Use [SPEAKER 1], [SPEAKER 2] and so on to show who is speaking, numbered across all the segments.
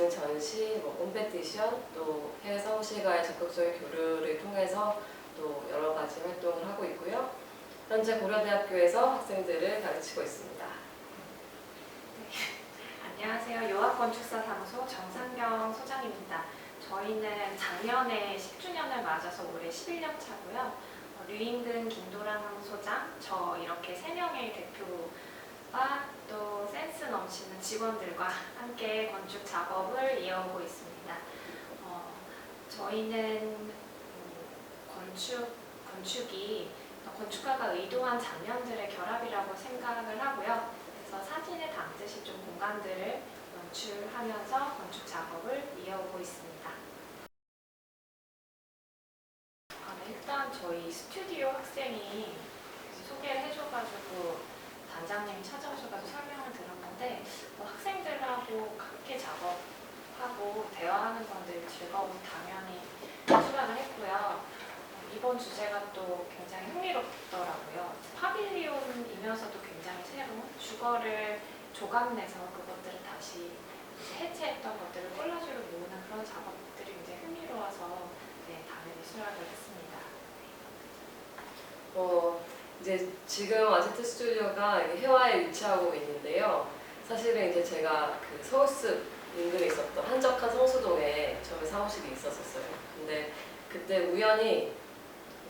[SPEAKER 1] 이루어지는 전시, 뭐 콤페티션, 또 해외 사무실과의 적극적인 교류를 통해서 또 여러 가지 활동을 하고 있고요. 현재 고려대학교에서 학생들을 가르치고 있습니다.
[SPEAKER 2] 안녕하세요. 요학건축사사무소 정상경 소장입니다. 저희는 작년에 10주년을 맞아서 올해 11년 차고요. 어, 류인근, 김도랑 소장, 저 이렇게 세 명의 대표 와또 센스 넘치는 직원들과 함께 건축 작업을 이어오고 있습니다. 어, 저희는 음, 건축, 건축이 건축가가 의도한 장면들의 결합이라고 생각을 하고요. 그래서 사진에 담듯이 좀 공간들을 연출하면서 건축 작업을 이어오고 있습니다. 아, 네, 일단 저희 스튜디오 학생이 소개를 해줘가지고 단장님이 찾아오셔가지고 설명을 들었는데 뭐 학생들하고 함께 작업하고 대화하는 건들 즐거운 당연히 수락을 했고요. 어, 이번 주제가 또 굉장히 흥미롭더라고요. 파빌리온이면서도 굉장히 새로운 주거를 조각내서 그것들을 다시 해체했던 것들을 콜라주로 모으는 그런 작업들이 굉장히 흥미로워서 네, 당연히 수락을 했습니다.
[SPEAKER 1] 어, 이제 지금 아지트 스튜디오가 해화에 위치하고 있는데요. 사실은 이제 제가 그 서울숲 인근에 있었던 한적한 성수동에 처음에 사무실이 있었었어요. 근데 그때 우연히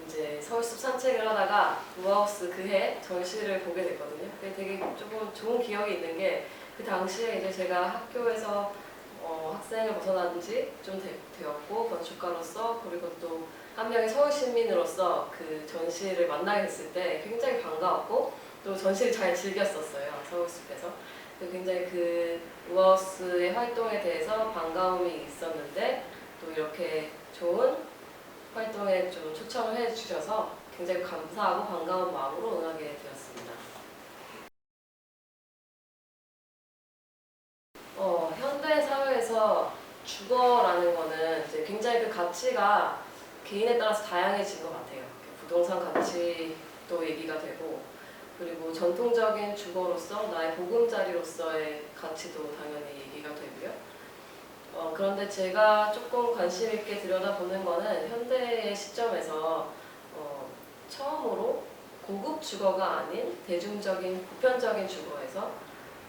[SPEAKER 1] 이제 서울숲 산책을 하다가 우하우스 그해 전시를 보게 됐거든요. 그게 되게 조금 좋은 기억이 있는 게 그 당시에 이제 제가 학교에서 어, 학생을 벗어난 지 좀 되었고 건축가로서 그리고 또 한 명의 서울 시민으로서 그 전시를 만나게 됐을 때 굉장히 반가웠고 또 전시를 잘 즐겼었어요 서울숲에서 그 굉장히 그 우하우스의 활동에 대해서 반가움이 있었는데 또 이렇게 좋은 활동에 좀 초청을 해주셔서 굉장히 감사하고 반가운 마음으로 응하게 되었습니다. 어, 현대 사회에서 주거라는 거는 이제 굉장히 그 가치가 개인에 따라서 다양해진 것 같아요. 부동산 가치도 얘기가 되고 그리고 전통적인 주거로서 나의 보금자리로서의 가치도 당연히 얘기가 되고요. 어, 그런데 제가 조금 관심 있게 들여다보는 거는 현대의 시점에서 어, 처음으로 고급 주거가 아닌 대중적인 보편적인 주거에서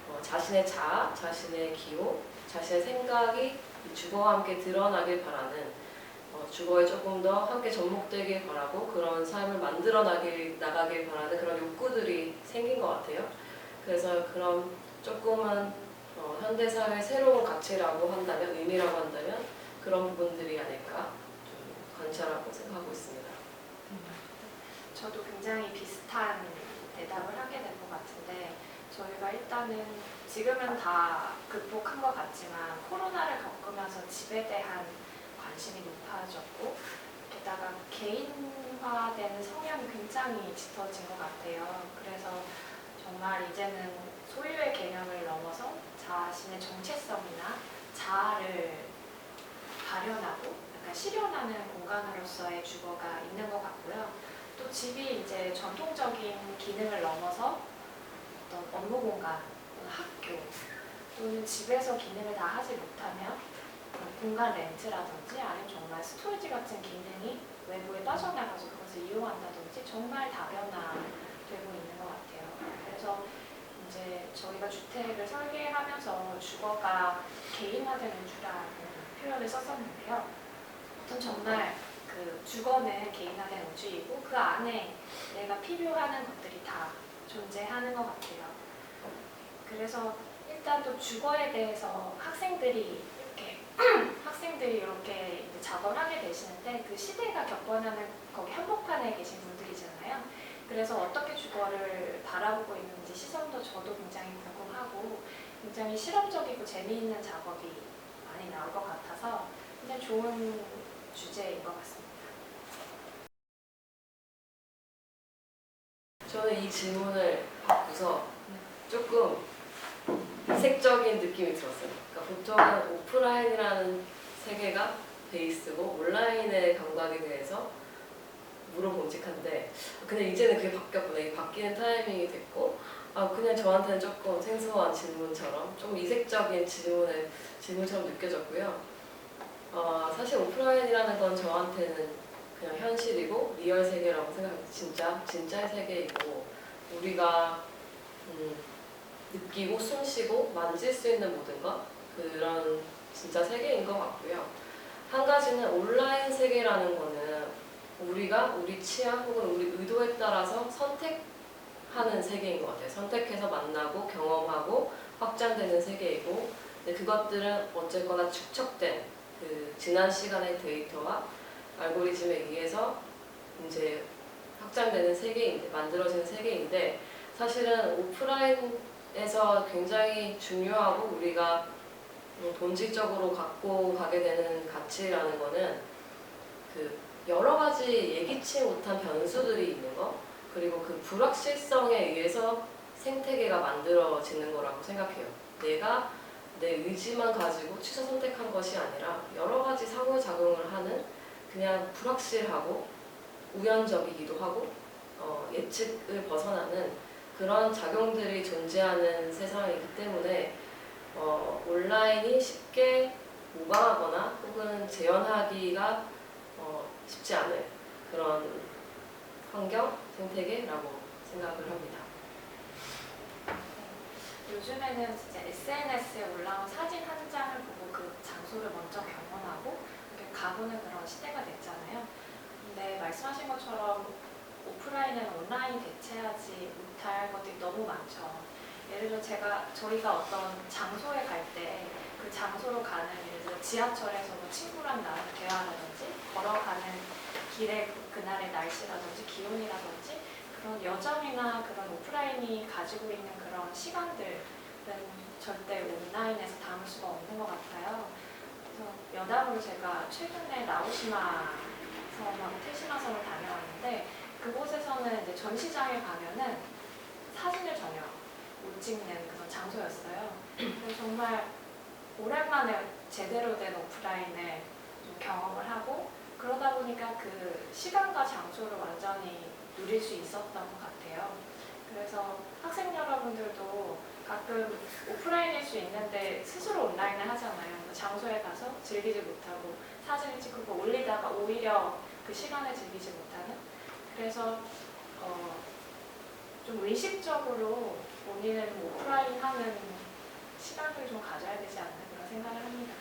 [SPEAKER 1] 어, 자신의 자아, 자신의 기호, 자신의 생각이 이 주거와 함께 드러나길 바라는 어, 주거에 조금 더 함께 접목되길 바라고 그런 삶을 만들어 나가길 바라는 그런 욕구들이 생긴 것 같아요. 그래서 그런 조금은 어, 현대사회의 새로운 가치라고 한다면, 의미라고 한다면 그런 부분들이 아닐까 좀 관찰하고 생각하고 있습니다.
[SPEAKER 2] 저도 굉장히 비슷한 대답을 하게 될것 같은데 저희가 일단은 지금은 다 극복한 것 같지만 코로나를 겪으면서 집에 대한 관심이 높아졌고 게다가 개인화되는 성향이 굉장히 짙어진 것 같아요. 그래서 정말 이제는 소유의 개념을 넘어서 자신의 정체성이나 자아를 발현하고 약간 실현하는 공간으로서의 주거가 있는 것 같고요. 또 집이 이제 전통적인 기능을 넘어서 어떤 업무 공간, 학교, 또는 집에서 기능을 다 하지 못하면 공간 렌트라든지 아니면 정말 스토리지 같은 기능이 외부에 빠져나가서 그것을 이용한다든지 정말 다변화되고 있는 것 같아요. 그래서 이제 저희가 주택을 설계하면서 주거가 개인화되는 주라는 표현을 썼었는데요. 어떤 정말 그 주거는 개인화된 우주이고 그 안에 내가 필요하는 것들이 다 존재하는 것 같아요. 그래서 일단 또 주거에 대해서 학생들이 학생들이 이렇게 이제 작업을 하게 되시는데 그 시대가 겪어나는 거기 한복판에 계신 분들이잖아요. 그래서 어떻게 주거를 바라보고 있는지 시선도 저도 굉장히 궁금하고 굉장히 실험적이고 재미있는 작업이 많이 나올 것 같아서 굉장히 좋은 주제인 것 같습니다.
[SPEAKER 1] 저는 이 질문을 받고서 조금 이색적인 느낌이 들었어요. 그러니까 보통은 오프라인이라는 세계가 베이스고 온라인의 감각에 대해서 물어봄직한데 근데 이제는 그게 바뀌었구나. 이게 바뀌는 타이밍이 됐고 아 그냥 저한테는 조금 생소한 질문처럼 좀 이색적인 질문의 질문처럼 느껴졌고요. 어, 사실 오프라인이라는 건 저한테는 그냥 현실이고 리얼 세계라고 생각해요. 진짜 진짜의 세계이고 우리가 음, 느끼고 숨쉬고 만질 수 있는 모든 것 그런 진짜 세계인 것 같고요. 한 가지는 온라인 세계라는 거는 우리가 우리 취향 혹은 우리 의도에 따라서 선택하는 세계인 것 같아요. 선택해서 만나고 경험하고 확장되는 세계이고 근데 그것들은 어쨌거나 축적된 그 지난 시간의 데이터와 알고리즘에 의해서 이제 확장되는 세계인데 만들어지는 세계인데 사실은 오프라인 에서 굉장히 중요하고 우리가 음, 본질적으로 갖고 가게 되는 가치라는 거는 그 여러 가지 예기치 못한 변수들이 있는 거 그리고 그 불확실성에 의해서 생태계가 만들어지는 거라고 생각해요. 내가 내 의지만 가지고 취사 선택한 것이 아니라 여러 가지 상호작용을 하는 그냥 불확실하고 우연적이기도 하고 어, 예측을 벗어나는 그런 작용들이 존재하는 세상이기 때문에 어, 온라인이 쉽게 모방하거나 혹은 재현하기가 어, 쉽지 않은 그런 환경, 생태계라고 생각을 합니다.
[SPEAKER 2] 요즘에는 진짜 SNS에 올라온 사진 한 장을 보고 그 장소를 먼저 이렇게 가보는 그런 시대가 됐잖아요. 근데 말씀하신 것처럼 오프라인은 온라인 대체하지 못할 것들이 너무 많죠. 예를 들어 제가 저희가 어떤 장소에 갈 때 그 장소로 가는 예를 들어 지하철에서 뭐 친구랑 나눈 대화라든지 걸어가는 그- 그날의 날씨라든지 기온이라든지 그런 여정이나 그런 오프라인이 가지고 있는 그런 시간들은 절대 온라인에서 담을 수가 없는 것 같아요. 그래서 여담으로 제가 최근에 나오시마 섬하고 테시마 섬을 다녀왔는데 그곳에서는 이제 전시장에 가면은 사진을 전혀 못 찍는 그런 장소였어요. 그래서 정말 오랜만에 제대로 된 오프라인을 좀 경험을 하고 그러다 보니까 그 시간과 장소를 완전히 누릴 수 있었던 것 같아요. 그래서 학생 여러분들도 가끔 오프라인일 수 있는데 스스로 온라인을 하잖아요. 뭐 장소에 가서 즐기지 못하고 사진을 찍고 올리다가 오히려 그 시간을 즐기지 못하는 그래서 어, 좀 의식적으로 본인은 뭐 오프라인 하는 시간을 좀 가져야 되지 그런 생각을 합니다.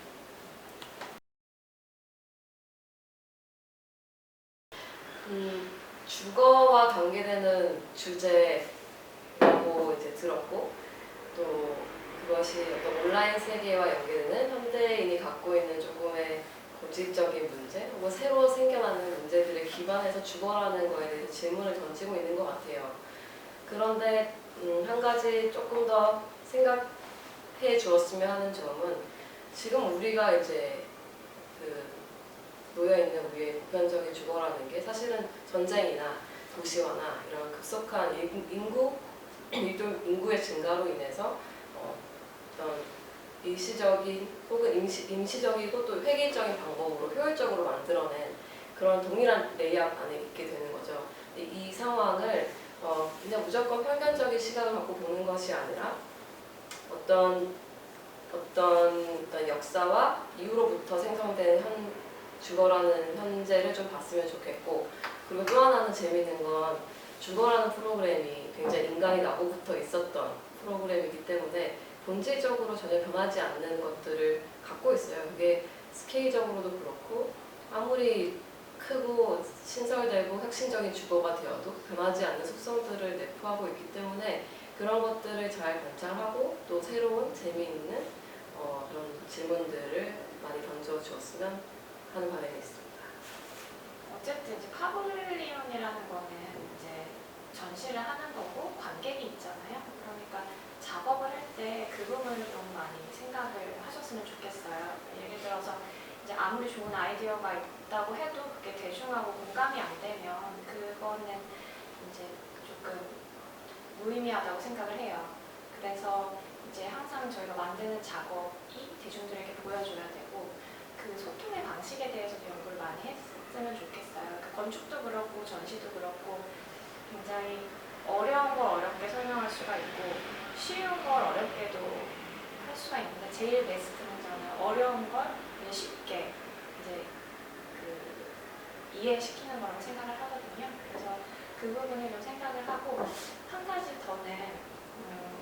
[SPEAKER 1] 음, 주거와 관계되는 주제라고 이제 들었고 또 그것이 어떤 온라인 세계와 연계되는 현대인이 갖고 있는 조금의 고질적인 문제 혹은 새로 생겨나는 문제들에 기반해서 주거라는 거에 대해서 질문을 던지고 있는 것 같아요. 그런데 음, 한 가지 조금 더 생각해 주었으면 하는 점은 지금 우리가 이제 그 놓여 있는 우리의 보편적인 주거라는 게 사실은 전쟁이나 도시화나 이런 급속한 인- 인구 인구의 증가로 인해서 어, 어떤 일시적인 혹은 임시, 임시적이고 또 획일적인 방법으로 효율적으로 만들어낸 그런 동일한 레이아웃 안에 있게 되는 거죠. 이, 이 상황을 어, 그냥 무조건 편견적인 시각을 갖고 보는 것이 아니라 어떤 어떤, 어떤 역사와 이후로부터 생성된 현, 주거라는 현재를 좀 봤으면 좋겠고 그리고 또 하나는 재미있는 건 주거라는 프로그램이 굉장히 인간이 나고부터 있었던 프로그램이기 때문에 본질적으로 전혀 변하지 않는 것들을 갖고 있어요. 그게 스케일적으로도 그렇고 아무리 크고 신설되고 혁신적인 주거가 되어도 변하지 않는 속성들을 내포하고 있기 때문에 그런 것들을 잘 관찰하고 또 새로운 재미있는 어, 그런 질문들을 많이 던져주었으면 하는 바람이 있습니다.
[SPEAKER 2] 어쨌든 이제 파블리온이라는 거는 이제 전시를 하는 거고 관객이 있잖아요. 그러니까 작업을 할 때 그 부분을 좀 많이 생각을 하셨으면 좋겠어요. 예를 들어서 이제 아무리 좋은 아이디어가 있다고 해도 그게 대중하고 공감이 안 되면 그거는 이제 조금 무의미하다고 생각을 해요. 그래서 이제 항상 저희가 만드는 작업이 대중들에게 보여줘야 되고 그 소통의 방식에 대해서도 연구를 많이 했으면 좋겠어요. 그 건축도 그렇고 전시도 그렇고 굉장히 어려운 걸 어렵게 설명할 수가 있고 쉬운 걸 어렵게도 할 수가 있는데 제일 베스트는 저는 어려운 걸 그냥 쉽게 이제 그 이해시키는 거라고 생각을 하거든요. 그래서 그 부분을 좀 생각을 하고 한 가지 더는 음,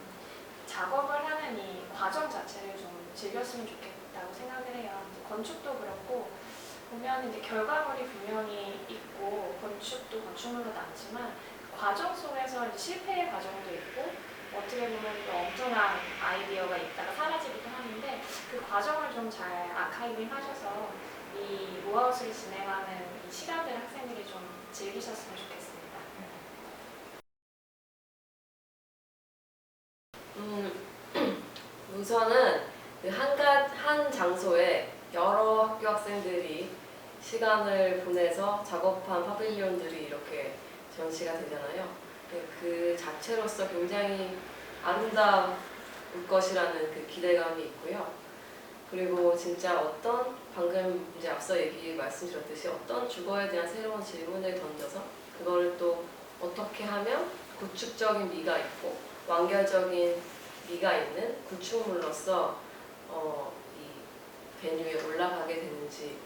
[SPEAKER 2] 작업을 하는 이 과정 자체를 좀 즐겼으면 좋겠다고 생각을 해요. 이제 건축도 그렇고 보면 이제 결과물이 분명히 있고 건축도 건축물로 남지만 그 과정 속에서 실패의 과정도 있고 어떻게 보면 또 엉뚱한 아이디어가 있다가 사라지기도 하는데 그 과정을 좀 잘 아카이빙 하셔서 이 모아웃을 진행하는 이 시간들을 학생들이 좀 즐기셨으면 좋겠습니다.
[SPEAKER 1] 음, 우선은 그 한, 가, 한 장소에 여러 학교 학생들이 시간을 보내서 작업한 파빌리온들이 이렇게 전시가 되잖아요. 그- 그 자체로서 굉장히 아름다울 것이라는 그 기대감이 있고요. 그리고 진짜 어떤 방금 이제 앞서 얘기 말씀드렸듯이 어떤 주거에 대한 새로운 질문을 던져서 그거를 또 어떻게 하면 구축적인 미가 있고 완결적인 미가 있는 구축물로서 어, 이 베뉴에 올라가게 되는지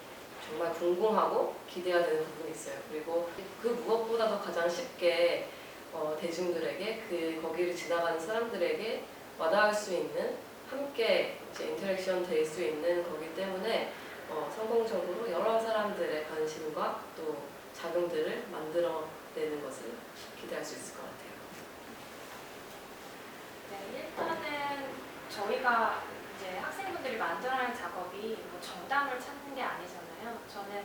[SPEAKER 1] 궁금하고 기대가 되는 부분이 있어요. 그리고 그 무엇보다도 가장 쉽게 어, 대중들에게 그 거기를 지나가는 사람들에게 와닿을 수 있는 함께 이제 인터랙션 될 수 있는 거기 때문에 어, 성공적으로 여러 사람들의 관심과 또 작용들을 만들어내는 것을 기대할 수 있을 것 같아요.
[SPEAKER 2] 네, 일단은 저희가 이제 학생분들이 만들어내는 작업이 뭐 정답을 찾는 게 아니잖아요. 저는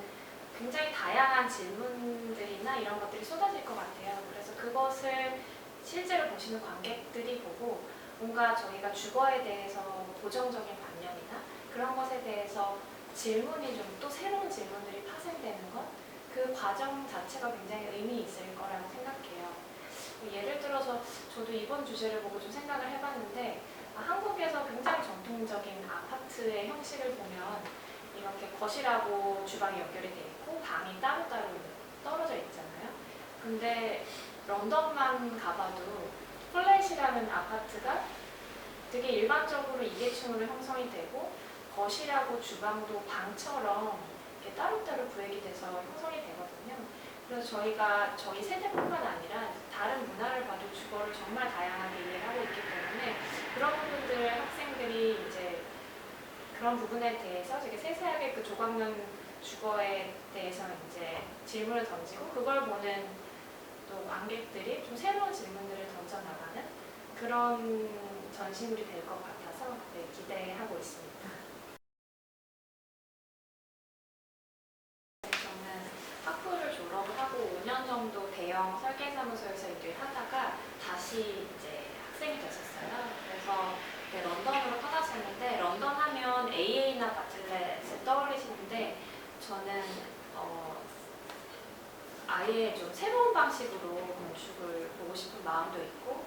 [SPEAKER 2] 굉장히 다양한 질문들이나 이런 것들이 쏟아질 것 같아요. 그래서 그것을 실제로 보시는 관객들이 보고 뭔가 저희가 주거에 대해서 보정적인 관념이나 그런 것에 대해서 질문이 좀 또 새로운 질문들이 파생되는 것, 그 과정 자체가 굉장히 의미 있을 거라고 생각해요. 예를 들어서 저도 이번 주제를 보고 좀 생각을 해봤는데 아, 한국에서 굉장히 전통적인 아파트의 형식을 보면 이렇게 거실하고 주방이 연결이 돼 있고 방이 따로따로 떨어져 있잖아요. 근데 런던만 가봐도 플랫이라는 아파트가 되게 일반적으로 이계층으로 형성이 되고 거실하고 주방도 방처럼 이렇게 따로따로 구획이 돼서 형성이 되거든요. 그래서 저희가 저희 세대뿐만 아니라 다른 문화를 봐도 주거를 정말 다양하게 이해를 하고 있기 때문에 그런 이제 그런 부분에 대해서 되게 세세하게 그 조각면 주거에 대해서 이제 질문을 던지고 그걸 보는 또 관객들이 좀 새로운 질문들을 던져나가는 그런 전시물이 될 것 같아서 네, 기대하고 있습니다. 저는 학부를 졸업을 하고 5년 정도 대형 설계사무소에서 일을 하다가 다시 이제 학생이 됐었어요. 그래서 네, 런던으로 터졌었는데 런던 하면 AA나 바틀렛을 떠올리시는데 저는 어, 아예 좀 새로운 방식으로 건축을 보고 싶은 마음도 있고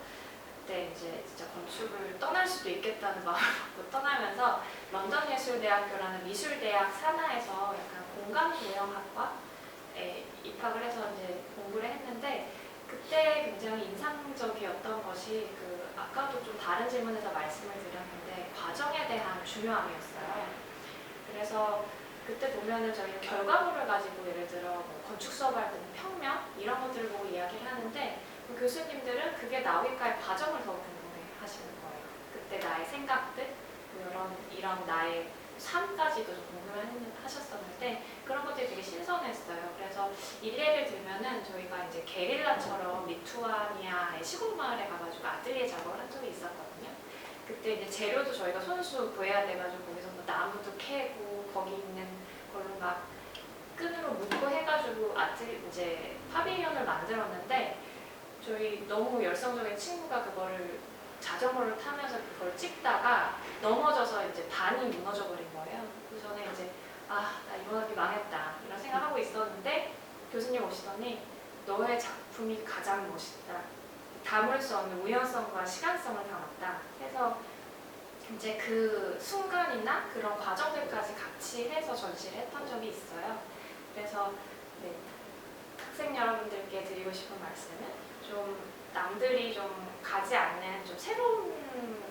[SPEAKER 2] 그때 이제 진짜 건축을 떠날 수도 있겠다는 마음을 갖고 떠나면서 런던 예술대학교라는 미술대학 산하에서 약간 공간 조형학과에 입학을 해서 이제 공부를 했는데 그때 굉장히 인상적이었던 것이 그 아까도 좀 다른 질문에서 말씀을 드렸는데 과정에 대한 중요함이었어요. 그래서 그때 보면은 저희는 결과물을 가지고 예를 들어 뭐 건축 수업할 때는 평면 이런 것들을 보고 이야기를 하는데 그 교수님들은 그게 나오기까지 과정을 더 궁금해 하시는 거예요. 그때 나의 생각들, 뭐 이런 이런 나의 삶까지도 좀 궁금해 하셨었는데 그런 것들이 되게 신선했어요. 그래서 일례를 들면은 저희가 이제 게릴라처럼 리투아니아의 시골 마을에 가가지고 아틀리에 작업을 한 적이 있었거든요. 그때 이제 재료도 저희가 손수 구해야 돼가지고 거기서 뭐 나무도 캐고 거기 있는 걸로 막 끈으로 묶고 해가지고 아틀 이제 파비리온을 만들었는데 저희 너무 열성적인 친구가 그거를 자전거를 타면서 그걸 찍다가 넘어져서 이제 반이 무너져 버린 거예요. 그래서 저는 이제 아, 나 이번 학기 망했다 이런 생각하고 있었는데 교수님 오시더니 너의 작품이 가장 멋있다. 담을 수 없는 우연성과 시간성을 담았다. 해서 이제 그 순간이나 그런 과정들까지 같이 해서 전시를 했던 적이 있어요. 그래서 네, 학생 여러분들께 드리고 싶은 말씀은 좀 남들이 좀 가지 않는 좀 새로운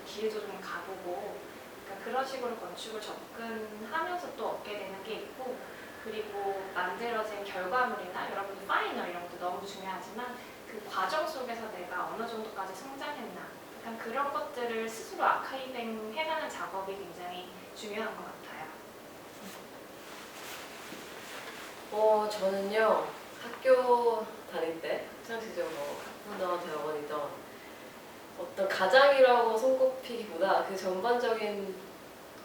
[SPEAKER 2] 길도 좀 가보고 그러니까 그런 식으로 건축을 접근하면서 또 얻게 되는 게 있고 그리고 만들어진 결과물이나 여러분들 파이널 이런 것도 너무 중요하지만 그 과정 속에서 내가 어느 정도까지 성장했나 약간 그런 것들을 스스로 아카이빙 해가는 작업이 굉장히 중요한 것 같아요.
[SPEAKER 1] 어, 저는요, 학교 다닐 때, 학창 시절 뭐, 학부나 대학원이던 어떤 가장이라고 손꼽히기보다 그 전반적인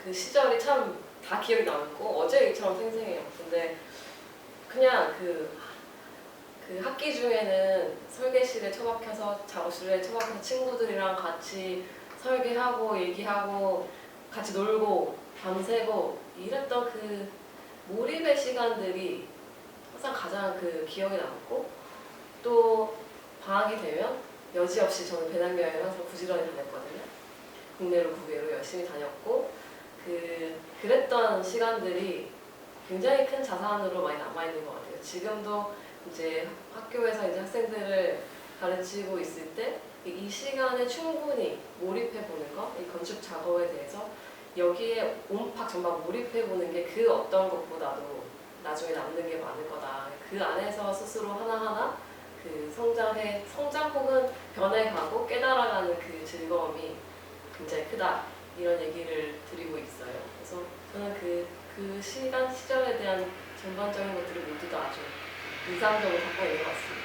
[SPEAKER 1] 그 시절이 참 다 기억이 남고 어제 일처럼 생생해요. 근데 그냥 그, 그 학기 중에는 설계실에 처박혀서 작업실에 처박혀서 친구들이랑 같이 설계하고 얘기하고 같이 놀고 밤새고 이랬던 그 몰입의 시간들이 항상 가장 그 기억에 남고 또 방학이 되면 여지없이 저는 배낭여행을 항상 부지런히 다녔거든요. 국내로 국외로 열심히 다녔고 그 그랬던 시간들이 굉장히 큰 자산으로 많이 남아 있는 것 같아요. 지금도 이제 학교에서 이제 학생들을 가르치고 있을 때 이 시간에 충분히 몰입해 보는 것, 이 건축 작업에 대해서 여기에 온팍 정말 몰입해 보는 게 그 어떤 것보다도 나중에 남는 게 많을 거다. 그 안에서 스스로 하나하나 그 성장해, 성장 혹은 변해가고 깨달아가는 그 즐거움이 굉장히 크다. 이런 얘기를 드리고 있어요. 그래서 저는 그, 그 시간, 시절에 대한 전반적인 것들이 모두 다 아주 인상적으로 갖고 있는 것 같습니다.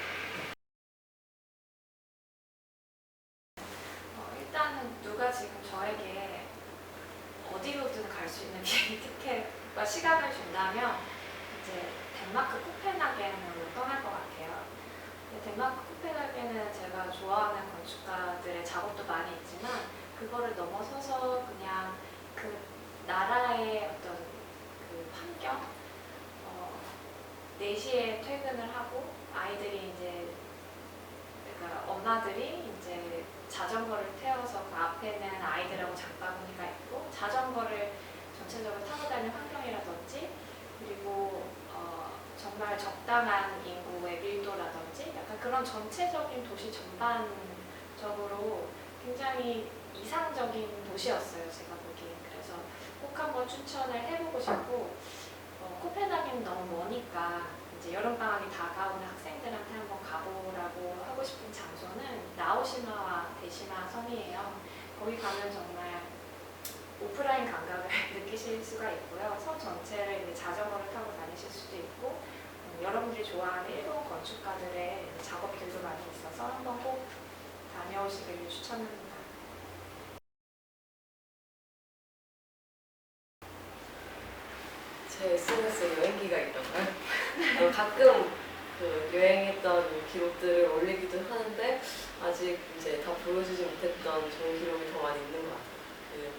[SPEAKER 2] 어, 일단은 누가 지금 저에게 어디로든 갈 수 있는 비행기 티켓과 시간을 준다면 이제 덴마크 코펜하겐으로 떠날 것 같아요. 근데 덴마크 코펜하겐은 제가 좋아하는 건축가들의 작업도 많이 있지만 그거를 넘어서서 그냥 그 나라의 어떤 그 환경 어, 4시에 퇴근을 하고 아이들이 이제 그러니까 엄마들이 이제 자전거를 태워서 그 앞에는 아이들하고 장바구니가 있고 자전거를 전체적으로 타고 다니는 환경이라든지 그리고 어, 정말 적당한 인구의 밀도라든지 약간 그런 전체적인 도시 전반적으로 굉장히 이상적인 도시였어요 제가 보기엔 그래서 꼭 한번 추천을 해보고 싶고 어, 코펜하겐 너무 머니까 이제 여름방학이 다가오는 학생들한테 한번 가보라고 하고 싶은 장소는 나오시마와 대시마 섬이에요. 거기 가면 정말 오프라인 감각을 느끼실 수가 있고요. 섬 전체를 이제 자전거를 타고 다니실 수도 있고 음, 여러분들이 좋아하는 일본 건축가들의 작업들도 많이 있어서 한번 꼭 다녀오시기를 추천합니다.
[SPEAKER 1] 제 SNS에 여행기가 있던가요? 어, 가끔 그 여행했던 기록들을 올리기도 하는데 아직 이제 다 보여주지 못했던 좋은 기록이 더 많이 있는 것 같아요.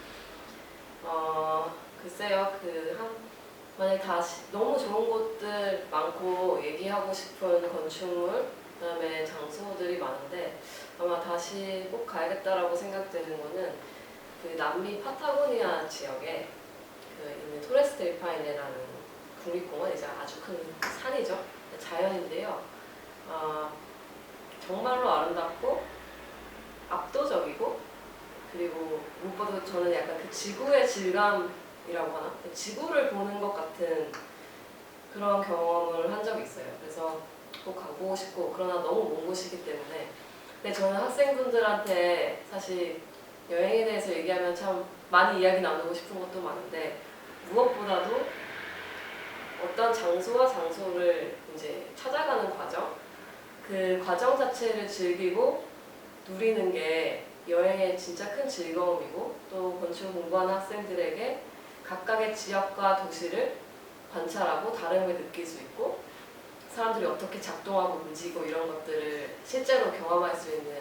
[SPEAKER 1] 그, 어, 글쎄요, 그 한, 만약 다시 너무 좋은 곳들 많고 얘기하고 싶은 건축물, 그다음에 장소들이 많은데 아마 다시 꼭 가야겠다라고 생각되는 거는 그 남미 파타고니아 지역에 그 있는 토레스 델 파이네라는 국립공원 이제 아주 큰 산이죠. 자연인데요. 아, 정말로 아름답고 압도적이고 그리고 무엇보다 저는 약간 그 지구의 질감 이라고 하나? 그 지구를 보는 것 같은 그런 경험을 한 적이 있어요. 그래서 꼭 가보고 싶고 그러나 너무 먼 곳이기 때문에. 근데 저는 학생분들한테 사실 여행에 대해서 얘기하면 참 많이 이야기 나누고 싶은 것도 많은데 무엇보다도 어떤 장소와 장소를 이제 찾아가는 과정, 그 과정 자체를 즐기고 누리는 게 여행의 진짜 큰 즐거움이고 또 건축 공부하는 학생들에게 각각의 지역과 도시를 관찰하고 다름을 느낄 수 있고 사람들이 어떻게 작동하고 움직이고 이런 것들을 실제로 경험할 수 있는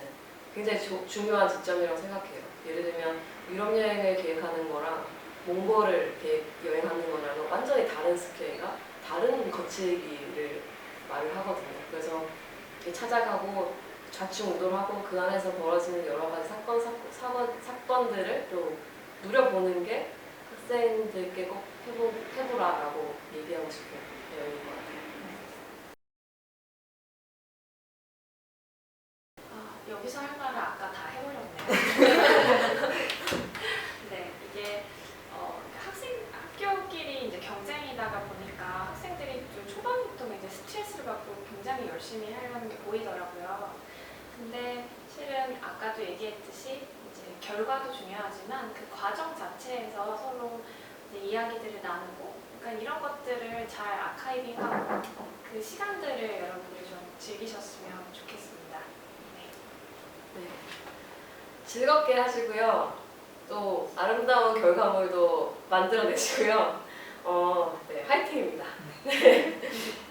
[SPEAKER 1] 굉장히 조, 중요한 지점이라고 생각해요. 예를 들면 유럽 여행을 계획하는 거랑 몽골을 계획, 여행하는 거랑은 완전히 다른 스케일과 다른 거칠기를 말을 하거든요. 그래서 찾아가고 좌충우돌 하고 그 안에서 벌어지는 여러 가지 사건, 사, 사건 사건들을 좀 누려보는 게 학생들께 꼭 해보, 해보라라고 얘기하고 싶어요.
[SPEAKER 2] 아, 여기서 할 말을 아까 다 해버렸네요.
[SPEAKER 1] 즐겁게 하시고요. 또 아름다운 결과물도 만들어내시고요. 어, 네, 화이팅입니다. 네.